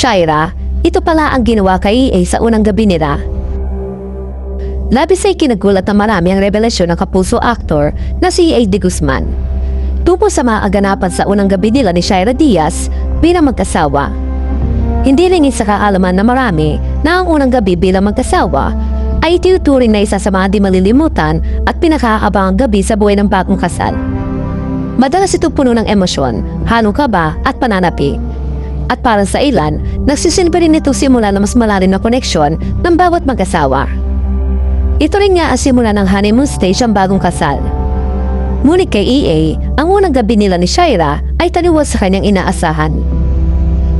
Shaira, ito pala ang ginawa kay EA sa unang gabi nila. Labis ay kinagulat na marami ang revelasyon ng kapuso actor na si EA de Guzman. Tungkol sa mga aganapan sa unang gabi nila ni Shaira Diaz bilang magkasawa. Hindi rin isa kaalaman na marami na ang unang gabi bilang magkasawa ay itinuturing na isa sa mga di malilimutan at pinakaabangang gabi sa buhay ng bagong kasal. Madalas ito puno ng emosyon, halong kaba at pananapi. At para sa ilan, nagsisilbi rin ito simula na mas malalim na koneksyon ng bawat mag-asawa. Ito rin nga ang simula ng honeymoon stage ang bagong kasal. Ngunit kay EA, ang unang gabi nila ni Shaira ay taliwas sa kanyang inaasahan.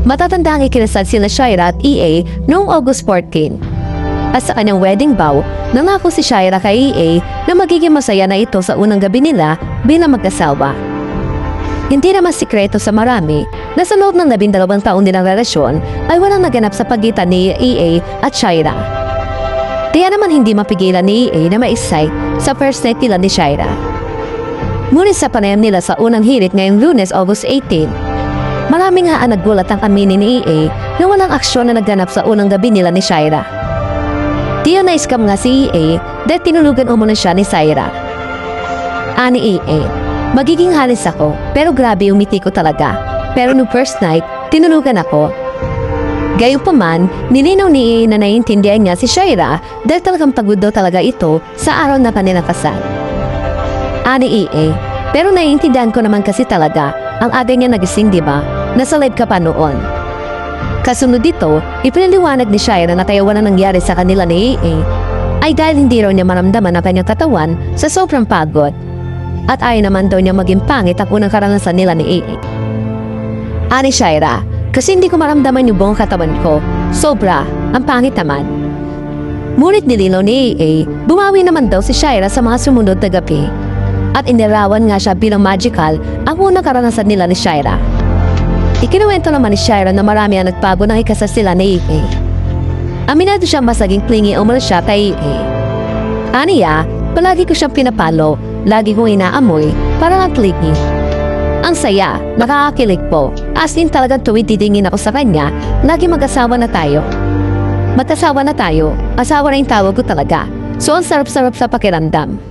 Matatanda ang ikinasal sila Shaira at EA noong August 14. At sa kanyang wedding vow, nangako si Shaira kay EA na magiging masaya na ito sa unang gabi nila bilang magkasawa. Hindi naman sikreto sa marami na sa loob ng labindalawang taon nilang relasyon ay walang naganap sa pagitan ni EA at Shaira. Kaya naman hindi mapigilan ni EA na ma-excite sa first night nila ni Shaira. Ngunit sa panayam nila sa unang hirit ngayong lunes, August 18, marami nga ang naggulat ang aminin ni EA na walang aksyon na naganap sa unang gabi nila ni Shaira. Tiyo na iskam nga si EA dahil tinulugan umuna siya ni Shaira. Ani EA, magiging halis ako pero grabe umiti ko talaga. Pero no first night, tinulugan ako. Gayunpaman, nilinaw ni na naiintindihan niya si Shaira dahil talagang pagod daw talaga ito sa araw na kanilang kasal. Ani EA, pero naiintindihan ko naman kasi talaga ang aga niya nagising di ba? Nasa live ka pa noon. Kasunod dito, ipinaliwanag ni Shaira na kaya wala nangyari sa kanila ni EA ay dahil hindi raw niya maramdaman ang kanyang katawan sa sobrang pagod. At ayaw naman daw niya maging pangit ang unang karanasan nila ni EA. Ani Shaira, kasi hindi ko maramdaman yung buong katawan ko. Sobra, ang pangit naman. Ngunit nilinaw ni EA, bumawi naman daw si Shaira sa mga sumunod na gabi. At inirawan nga siya bilang magical ang unang karanasan nila ni Shaira. Ikinuwento naman ni Shaira na marami ang nagbago nang ikasal sila ni EA. Aminado siyang masaging clingy umano siya kay EA. Aniya, palagi ko siyang pinapalo, lagi kong inaamoy, parang ang clingy. Ang saya, nakakakilig po. As in talagang tuwid titingin ako sa kanya, lagi mag-asawa na tayo. Mag-asawa na tayo, asawa na yung tawag ko talaga. So ang sarap-sarap sa pakiramdam.